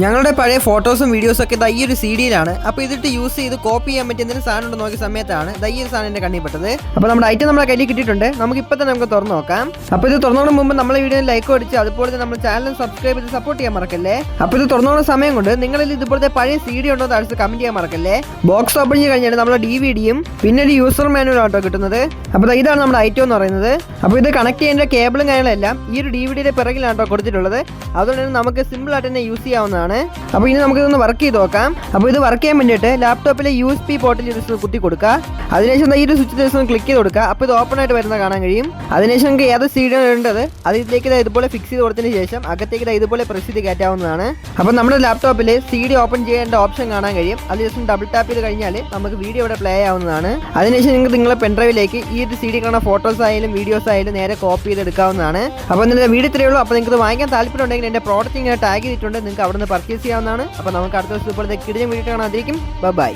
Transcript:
ഞങ്ങളുടെ പഴയ ഫോട്ടോസും വീഡിയോസും ഒക്കെ ഈ ഒരു സി ഡിയിലാണ് അപ്പോൾ ഇതിട്ട് യൂസ് ചെയ്ത് കോപ്പി ചെയ്യാൻ പറ്റിയ എന്തെങ്കിലും സാധനം ഉണ്ടോ നോക്കിയ സമയത്താണ് ഈ ഒരു സാധനം എന്റെ കണ്ണിപ്പെട്ടത് അപ്പോൾ നമ്മുടെ ഐറ്റം നമ്മുടെ കയ്യിൽ കിട്ടിയിട്ടുണ്ട്. നമുക്ക് ഇപ്പോൾ തന്നെ നമുക്ക് തുറന്നു നോക്കാം. അപ്പോൾ ഇത് തുറന്നോടും മുമ്പ് നമ്മളെ വീഡിയോ ലൈക്ക് അടിച്ച് അതുപോലെ നമ്മൾ ചാനൽ സബ്സ്ക്രൈബ് ചെയ്ത് സപ്പോർട്ട് ചെയ്യാൻ മറക്കല്ലേ? അപ്പോൾ ഇത് തുറന്നോടുന്ന സമയം കൊണ്ട് നിങ്ങളിൽ ഇതുപോലത്തെ പഴയ സി ഡി ഉണ്ടോ താഴ്ച കമന്റ് ചെയ്യാൻ മറക്കല്ലേ? ബോക്സ് ഓപ്പൺ ചെയ്ത് കഴിഞ്ഞാൽ നമ്മുടെ ഡി വി ഡിയും പിന്നെ ഒരു യൂസർ മാനുവൽ ആട്ടോ കിട്ടുന്നത്. അപ്പോൾ ഇതാണ് നമ്മുടെ ഐറ്റം എന്ന് പറയുന്നത്. അപ്പോൾ ഇത് കണക്ട് ചെയ്യേണ്ട കേബിളും കാര്യങ്ങളെല്ലാം ഈ ഒരു ഡി വി ഡിയുടെ പിറകിലാട്ടോ കൊടുത്തിട്ടുള്ളത്. അതുകൊണ്ട് തന്നെ നമുക്ക് സിമ്പിൾ ആയിട്ട് തന്നെ യൂസ് ചെയ്യാവുന്നതാണ്. അപ്പോൾ ഇനി നമുക്ക് ഇതൊന്ന് വർക്ക് ചെയ്ത് നോക്കാം. അപ്പോൾ ഇത് വർക്ക് ചെയ്യാൻ വേണ്ടിയിട്ട് ലാപ്ടോപ്പിലെ യു എസ് പി പോർട്ടിൽ ഇത് കുത്തി കൊടുക്കുക അതിനുശേഷം ഈ ഒരു സ്വിച്ച് ദിവസം ക്ലിക്ക് ചെയ്ത് കൊടുക്കുക അപ്പോൾ ഇത് ഓപ്പൺ ആയിട്ട് വരുന്ന കാണാൻ കഴിയും. അതിനുശേഷം നമുക്ക് ഏത് സീഡിയാണ് വേണ്ടത്? അത് ദാ ഇതുപോലെ ഫിക്സ് ചെയ്ത് കൊടുത്തതിന് ശേഷം അകത്തേക്ക് ഇതാ ഇതുപോലെ പ്രസ് ചെയ്ത് കയറ്റാവുന്നതാണ്. അപ്പോൾ നമ്മുടെ ലാപ്ടോപ്പിൽ സി ഡി ഓപ്പൺ ചെയ്യേണ്ട ഓപ്ഷൻ കാണാൻ കഴിയും. അതിന് ശേഷം ഡബിൾ ടാപ്പ് ചെയ്ത് കഴിഞ്ഞാൽ നമുക്ക് വീഡിയോ ഇവിടെ പ്ലേ ആവുന്നതാണ് അതിനുശേഷം നിങ്ങൾക്ക് നിങ്ങളെ പെൻഡ്രൈവിലേക്ക് ഈ ഒരു സി ഡി കാണുന്ന ഫോട്ടോസ് ആയാലും വീഡിയോസ് ആയാലും നേരെ കോപ്പി ചെയ്ത് എടുക്കാവുന്നതാണ് അപ്പോൾ നിങ്ങളുടെ വീഡിയോ ഇത്രയേ ഉള്ളൂ. അപ്പോൾ നിങ്ങൾക്ക് വാങ്ങിക്കാൻ താല്പര്യം ഉണ്ടെങ്കിൽ എന്റെ പ്രോഡക്റ്റ് ഇങ്ങനെ ടാഗ് ചെയ്തിട്ടുണ്ട്. നിങ്ങൾക്ക് അവിടെ നിന്ന് പർച്ചേസ് ചെയ്യാവുന്നതാണ്. അപ്പോൾ നമുക്ക് അടുത്ത ദിവസം ഇപ്പോഴത്തെ കിടിഞ്ഞ വീട്ടിൽ കാണാതിരിക്കും ബൈ